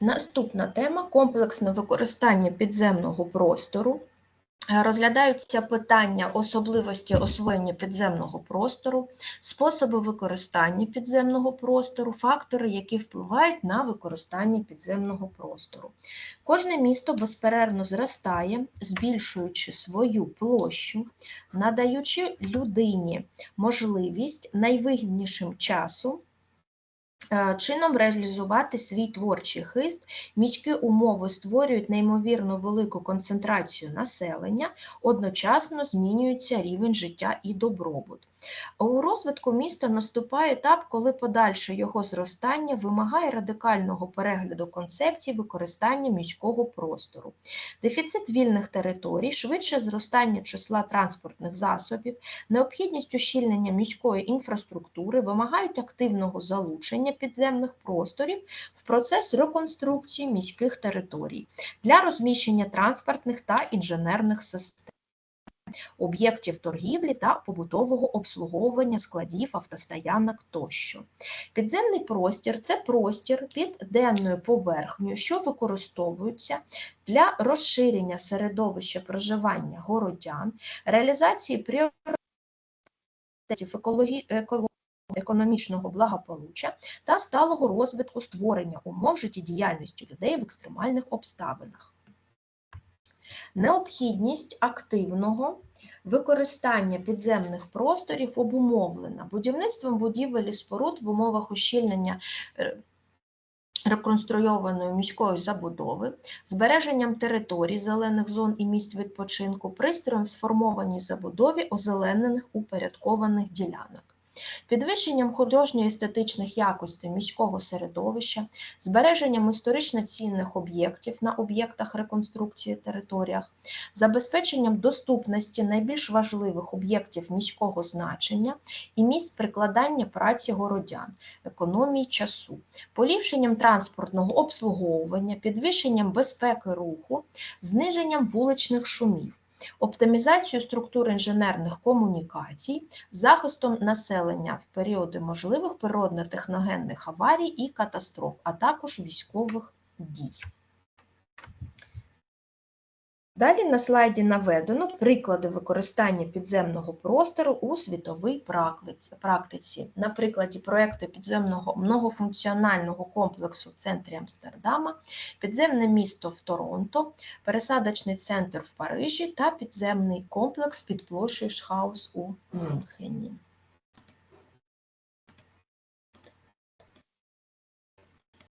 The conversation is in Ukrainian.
Наступна тема комплексне використання підземного простору. Е, Розглядаються питання особливості освоєння підземного простору, способи використання підземного простору, фактори, які впливають на використання підземного простору. Кожне місто безперервно зростає, збільшуючи свою площу, надаючи людині можливість найвигіднішим часу е, чином реалізувати свій творчий хист. Міські умови створюють неймовірно велику концентрацію населення, одночасно змінюється рівень життя і добробут. У розвитку міста наступає етап, коли подальше його зростання вимагає радикального перегляду концепцій використання міського простору. Дефіцит вільних територій, швидше зростання числа транспортних засобів, необхідність ущільнення міської інфраструктури вимагають активного залучення підземних просторів в процес реконструкції міських територій для розміщення транспортних та інженерних систем. Об'єктів торгівлі та побутового обслуговування складів, автостоянок тощо. Підземний простір це простір під денною поверхнею, що використовується для розширення середовища проживання городян, реалізації пріоритетів екологі... еколог- економічного благополуччя та сталого розвитку створення умов життєдіяльності людей в екстремальних обставинах. Необхідність активного використання підземних просторів обумовлена будівництвом будівель і споруд в умовах ущільнення е, реконструйованої міської забудови, збереженням територій зелених зон і місць відпочинку, пристроєм в сформованій забудові озеленених упорядкованих ділянок. Підвищенням художньо-естетичних якостей міського середовища, збереженням історично цінних об'єктів на об'єктах реконструкції територіях, забезпеченням доступності найбільш важливих об'єктів міського значення і місць прикладання праці городян, економії часу, поліпшенням транспортного обслуговування, підвищенням безпеки руху, зниженням вуличних шумів. Оптимізацію структур інженерних комунікацій, захистом населення в періоди можливих природно-техногенних аварій і катастроф, а також військових дій. Далі на слайді наведено приклади використання підземного простору у світовій практиці-. На прикладі проєкту підземного многофункціонального комплексу в центрі Амстердама, підземне місто в Торонто, пересадочний центр в Парижі та підземний комплекс під площею Шхаус у Мюнхені.